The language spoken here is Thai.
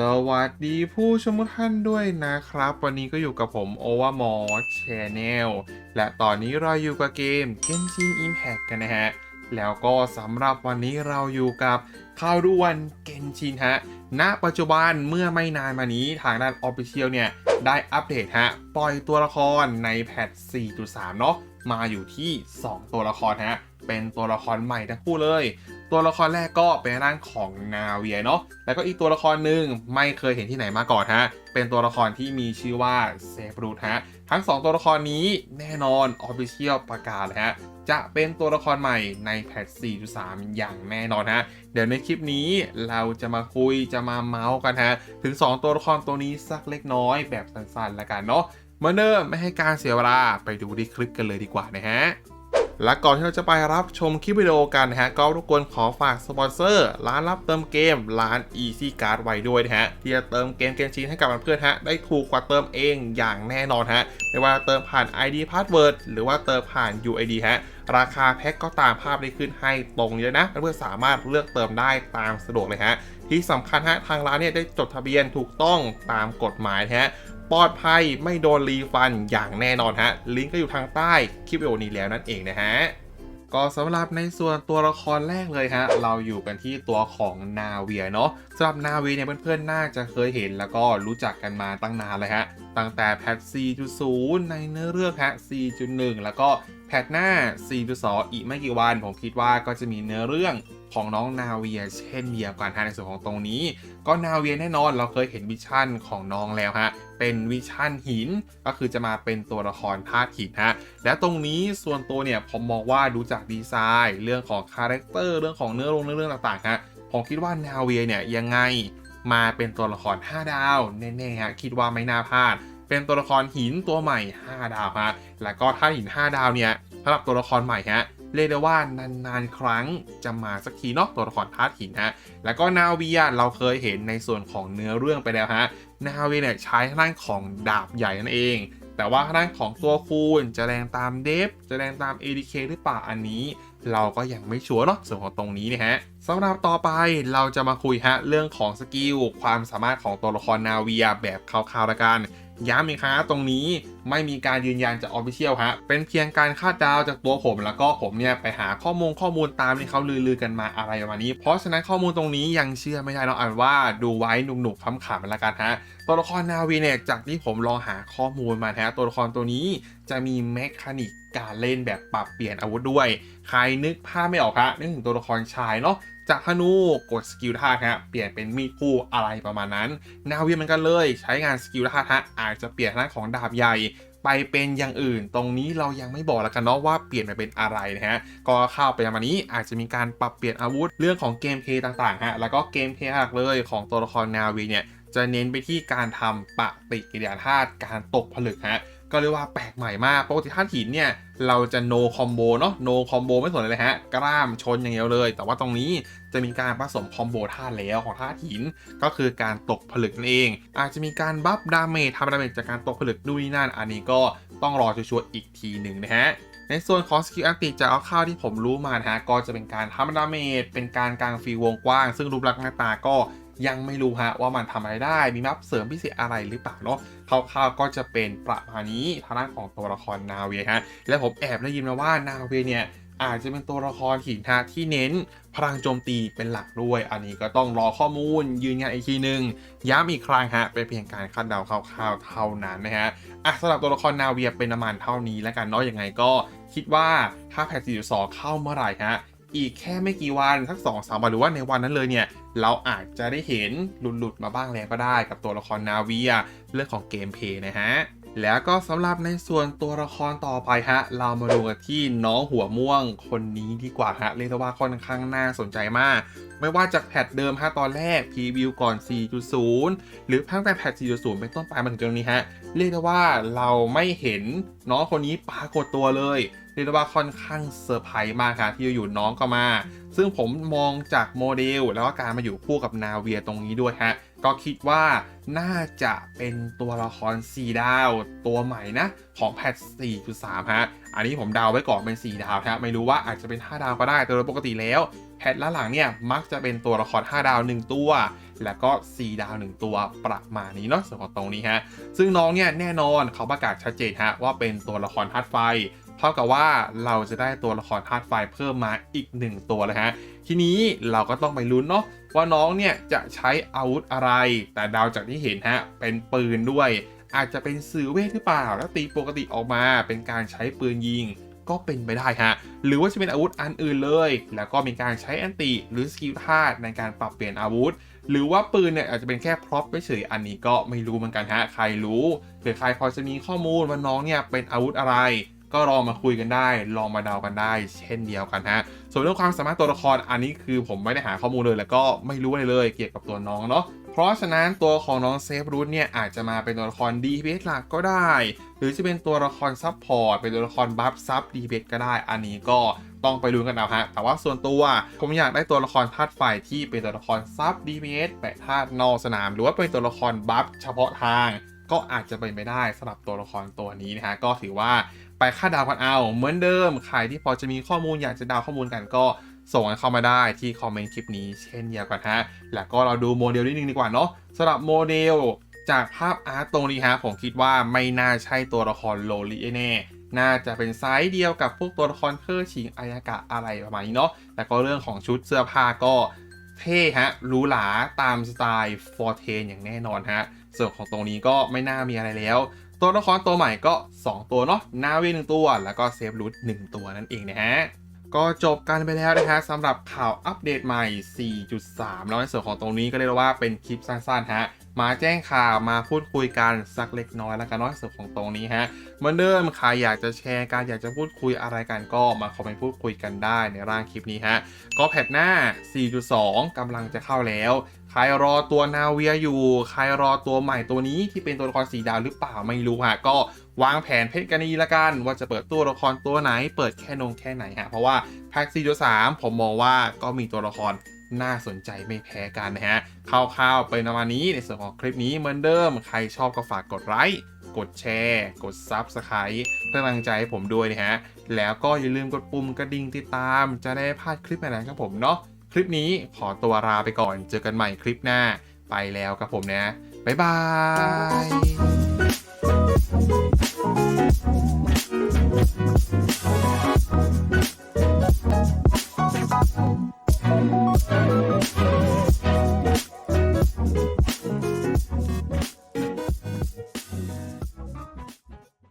สวัสดีผู้ชมทุกท่านด้วยนะครับ วันนี้ก็อยู่กับผมโอวามอชแนลและตอนนี้เราอยู่กับเกม Genshin Impact กันนะฮะ แล้วก็สำหรับวันนี้เราอยู่กับข่าวด่วน Genshin ฮะ ณ ปัจจุบันเมื่อไม่นานมานี้ทางด้าน Official เนี่ย ได้อัปเดตฮะ ปล่อยตัวละครในแพท 4.3 เนาะมาอยู่ที่ 2 ตัวละครฮะ เป็นตัวละครใหม่ทั้งคู่เลย ตัวละครแรกก็เป็นร่างของนาเวียเนาะแล้วก็อีกตัวละครหนึ่งไม่เคยเห็นที่ไหนมาก่อนฮะเป็นตัวละครที่มีชื่อว่าเซฟรูทฮะทั้ง 2 ตัวละครนี้แน่นอน Official ประกาศเลยฮะจะเป็นตัวละครใหม่ในแพท 4.3 อย่างแน่นอนฮะ เดี๋ยวในคลิปนี้เราจะมาคุยจะมาเมาส์กันฮะ ถึง 2 ตัวละครตัวนี้สักเล็กน้อยแบบสั้นๆ ละกันเนาะเมื่อเดิมไม่ให้การเสียเวลาไปดูที่คลิปกันเลยดีกว่านะฮะ และก่อนที่เราจะไปรับชมคลิปวิดีโอกันนะฮะก็รบกวนขอฝากสปอนเซอร์ ร้านรับเติมเกมร้าน Easy Card ไว้ด้วยนะฮะที่จะเติมเกมเกมชินให้กับเพื่อนฮะได้ถูกกว่าเติมเองอย่างแน่นอนฮะไม่ว่าเติมผ่าน ID Password หรือว่าเติมผ่าน UID ฮะ ราคาแพ็กก็ตามภาพได้ขึ้นให้ตรงเลยนะเพื่อนสามารถเลือกเติมได้ตามสะดวกเลยฮะที่สำคัญฮะทางร้านเนี่ยได้จดทะเบียนถูกต้องตามกฎหมายฮะปลอดภัยไม่โดนรีฟันอย่างแน่นอนฮะ ลิงก์ก็อยู่ทางใต้คลิปวิดีโอนี้แล้วนั่นเองนะฮะก็สำหรับในส่วนตัวละครแรกเลยฮะเราอยู่กันที่ตัวของนาเวียเนาะสำหรับนาเวียเนี่ยเพื่อนๆน่าจะเคยเห็นแล้วก็รู้จักกันมาตั้งนานเลยฮะตั้งแต่แพท 4.0 ในเนื้อเรื่องฮะ 4.1 แล้วก็ แพทหน้า4.2อีกไม่กี่วัน ผมคิดว่าก็จะมีเนื้อเรื่องของน้องนาเวียเช่นเดียวกันฮะในส่วนของตรงนี้ ก็นาเวียแน่นอนเราเคยเห็นวิชั่นของน้องแล้วฮะเป็นวิชั่นหินก็คือจะมาเป็นตัวละครธาตุหินฮะและตรงนี้ส่วนตัวเนี่ยผมมองว่าดูจากดีไซน์ เรื่องของคาแรคเตอร์เรื่องของเนื้อลงเนื้อเรื่องต่างๆฮะผมคิดว่านาเวียเนี่ยยังไงมาเป็นตัวละคร 5 ดาวแน่ๆฮะคิดว่าไม่น่าพลาด เป็นตัวละครหินตัวใหม่ 5 ดาวฮะแล้วก็ถ้าหิน 5 ดาวเนี่ยสำหรับตัวละครใหม่ฮะเรียกได้ว่านานๆ ครั้งจะมาสักทีเนาะตัวละครธาตุหินฮะแล้วก็นาเวียเราเคยเห็นในส่วนของเนื้อเรื่องไปแล้วฮะนาเวียเนี่ยใช้ทางด้านของดาบใหญ่นั่นเอง แต่ว่าทางด้านของตัวคูณจะแรงตามเดฟจะแรงตาม ADK หรือเปล่าอันนี้ เราก็ยังไม่ชัวร์เนาะส่วนของตรงนี้เนี่ยฮะสำหรับต่อไปเราจะมาคุยฮะเรื่องของสกิลความสามารถของตัวละครนาเวียแบบคร่าวๆละกัน ย้ำอีกครับตรงนี้ ไม่มีการยืนยันจากออฟฟิเชียลฮะ เป็นเพียงการคาดเดาจากตัวผม แล้วก็ผมเนี่ยไปหาข้อมูลข้อมูลตามที่เขาลือๆกันมาอะไรประมาณนี้ เพราะฉะนั้นข้อมูลตรงนี้ยังเชื่อไม่ได้เนาะอ่านว่าดูไว้หนุกๆขำๆละกันฮะ ตัวละครนาวีเนี่ยจากที่ผมลองหาข้อมูลมาฮะตัวละครตัวนี้จะมีแมคานิกการเล่นแบบปรับเปลี่ยนอาวุธด้วย ใครนึกภาพไม่ออกฮะนึกถึงตัวละครชายเนาะจากธนูกดสกิลท่าฮะเปลี่ยนเป็นมีดคู่อะไรประมาณนั้น นาวีเหมือนกันเลย ใช้งานสกิลท่าฮะอาจจะเปลี่ยนทางด้าของดาบใหญ่ ไปเป็นอย่างอื่น ตรงนี้เรายังไม่บอกแล้วกันเนาะว่าเปลี่ยนไปเป็นอะไรนะฮะก็เข้าไปประมาณนี้อาจจะมีการปรับเปลี่ยนอาวุธเรื่องของเกมเพย์ต่างๆฮะแล้วก็เกมเพย์หลักเลยของตัวละครนาวีเนี่ยจะเน้นไปที่การทำปฏิกิริยาธาตุการตกผลึกฮะ ก็เรียกว่าแปลกใหม่มากปกติธาตุหินเนี่ยเราจะ no combo เนาะ no combo ไม่สนอะไรเลยฮะกล้ามชนอย่างเดียวเลย แต่ว่าตรงนี้จะมีการผสมคอมโบธาแล้วของธาหิน ก็คือการตกผลึกนั่นเอง อาจจะมีการบัฟดาเมจทำดาเมจจากการตกผลึกด้วยนั่นอันนี้ก็ต้องรอชัวร์อีกทีหนึ่งนะฮะในส่วนของสกิลอันติจากเอาข้าวที่ผมรู้มานะฮะก็จะเป็นการทำดาเมจเป็นการกลางฟีวงกว้าง ซึ่งรูปลักษณ์หน้าตาก็ ยังไม่รู้ฮะว่ามันทำอะไรได้มีมัฟเสริมพิเศษอะไรหรือเปล่าเนาะคร่าวๆก็จะเป็นประมาณนี้ทางด้านของตัวละครนาเวฮะและผมแอบได้ยินมาว่านาเวเนี่ยอาจจะเป็นตัวละครหินฮะที่เน้นพลังโจมตีเป็นหลักด้วย อันนี้ก็ต้องรอข้อมูลยืนยันอีกทีหนึ่งย้ำอีกครั้งฮะเป็นเพียงการคาดเดาคร่าวๆเท่านั้นนะฮะอะสำหรับตัวละครนาเวียเป็นประมาณเท่านี้แล้วกันเนาะยังไงก็คิดว่าถ้าแพท4.2เข้าเมื่อไหร่ฮะ อีกแค่ไม่กี่วันสัก2องสามวันหรือว่าในวันนั้นเลยเนี่ยเราอาจจะได้เห็นหลุดๆมาบ้างแล้วก็ได้กับตัวละครนาวีเรื่องของเกมเพย์นะฮะแล้วก็สำหรับในส่วนตัวละครต่อไปฮะ เรามาดูกันที่น้องหัวม่วงคนนี้ดีกว่าฮะ เรียกได้ว่าค่อนข้างน่าสนใจมาก ไม่ว่าจากแพทเดิมฮะตอนแรกพรีวิวก่อน 4.0 หรือตั้งแต่แพท 4.0 เป็นต้นไปมาถึงตรงนี้ฮะ เรียกได้ว่าเราไม่เห็นน้องคนนี้ปรากฏตัวเลย เรียกได้ว่าค่อนข้างเซอร์ไพรส์มากครับที่อยู่ๆน้องก็มา ซึ่งผมมองจากโมเดลแล้วก็การมาอยู่คู่กับนาเวียตรงนี้ด้วยฮะก็คิดว่าน่าจะเป็นตัวละคร 4 ดาว ตัวใหม่นะของแพท 4.3 ฮะ อันนี้ผมเดาวไว้ก่อนเป็น 4 ดาวฮะไม่รู้ว่าอาจจะเป็น 5 ดาวก็ได้แต่โดยปกติแล้ว แพทละหลังเนี่ยมักจะเป็นตัวละคร 5 ดาว 1 ตัว แล้วก็4ดาว1ตัวประมาณนี้เนาะส่วนของตรงนี้ฮะซึ่งน้องเนี่ยแน่นอนเขาประกาศชัดเจนฮะว่าเป็นตัวละครธาตุไฟเท่ากับว่าเราจะได้ตัวละครธาตุไฟเพิ่มมาอีก 1 ตัวเลยฮะ ทีนี้เราก็ต้องไปลุ้นเนาะว่าน้องเนี่ยจะใช้อาวุธอะไร แต่ดาวจากที่เห็นฮะเป็นปืนด้วย อาจจะเป็นสื่อเวทหรือเปล่า แล้วตีปกติออกมาเป็นการใช้ปืนยิงก็เป็นไปได้ฮะ หรือว่าจะเป็นอาวุธอันอื่นเลย แล้วก็มีการใช้แอนติหรือสกิลธาตุในการปรับเปลี่ยนอาวุธ หรือว่าปืนเนี่ยอาจจะเป็นแค่พร็อพเฉยอันนี้ก็ไม่รู้เหมือนกันฮะใครรู้หรือใครพอจะมีข้อมูลว่าน้องเนี่ยเป็นอาวุธอะไรก็ลองมาคุยกันได้ ลองมาเดากันได้ เช่นเดียวกันฮะ ส่วนเรื่องความสามารถตัวละครอันนี้คือผมไม่ได้หาข้อมูลเลย แล้วก็ไม่รู้อะไรเลยเกี่ยวกับตัวน้องเนาะ เพราะฉะนั้นตัวของน้องเซฟรูทเนี่ยอาจจะมาเป็นตัวละคร DPS หลักก็ได้ หรือจะเป็นตัวละครซับพอร์ตเป็นตัวละครบัฟซับ DPS ก็ได้ อันนี้ก็ต้องไปดูกันเอาฮะ แต่ว่าส่วนตัวผมอยากได้ตัวละครธาตุไฟที่เป็นตัวละครซับ DPS แปะธาตุนอกสนาม หรือว่าเป็นตัวละครบัฟเฉพาะทางก็อาจจะเป็นไปได้สำหรับตัวละครตัวนี้นะฮะก็ถือว่าไปคาดเดาวกันเอาเหมือนเดิมใครที่พอจะมีข้อมูลอยากจะเดาวข้อมูลกันก็ ส่งกันเข้ามาได้ที่คอมเมนต์คลิปนี้เช่นเดียวกันฮะ แล้วก็เราดูโมเดลนิดนึงดีกว่าเนาะสำหรับโมเดลจากภาพอาร์ตตรงนี้ฮะผมคิดว่าไม่น่าใช่ตัวละครโลลิแน่น่าจะเป็นไซส์เดียวกับพวกตัวละครเคอร์ชิงอายากะอะไรประมาณนี้เนาะแล้วก็เรื่องของชุดเสื้อผ้าก็เท่ฮะหรูหราตามสไตล์ฟอร์เทนอย่างแน่นอนฮะ ส่วนของตรงนี้ก็ไม่น่ามีอะไรแล้ว ตัวละครตัวใหม่ก็ 2 ตัวเนาะนาวีหนึ่งตัว แล้วก็เซฟรูทหนึ่งตัวนั่นเองนะฮะ ก็จบกันไปแล้วนะฮะสำหรับข่าวอัปเดตใหม่ 4.3 แล้วในส่วนของตรงนี้ก็เรียกว่าเป็นคลิปสั้นๆฮะมาแจ้งข่าวมาพูดคุยกันสักเล็กน้อยแล้วกันน้อยส่วนของตรงนี้ฮะเหมือนเดิมใครอยากจะแชร์การอยากจะพูดคุยอะไรกันก็มาคอมเมนต์พูดคุยกันได้ในร่างคลิปนี้ฮะก็แพทหน้า 4.2กำลังจะเข้าแล้ว ใครรอตัวนาเวียอยู่ ใครรอตัวใหม่ตัวนี้ที่เป็นตัวละครสีดาวหรือเปล่าไม่รู้ฮะก็วางแผนเพชรกันดีละกัน ว่าจะเปิดตัวละครตัวไหน เปิดแค่นงแค่ไหนฮะเพราะว่าแพ็ก4.3ผมมองว่าก็มีตัวละครน่าสนใจไม่แพ้กันนะฮะคร่าวๆเป็นประมาณนี้ในส่วนของคลิปนี้เหมือนเดิม ใครชอบก็ฝากกดไลค์กดแชร์ กด Subscribe เพื่อกำลังใจให้ผมด้วยนะฮะ แล้วก็อย่าลืมกดปุ่มกระดิ่งติดตาม จะได้พลาดคลิปใหม่ๆครับผมเนาะ คลิปนี้ขอตัวลาไปก่อน เจอกันใหม่คลิปหน้าไปแล้วครับผมนะ บ๊ายบาย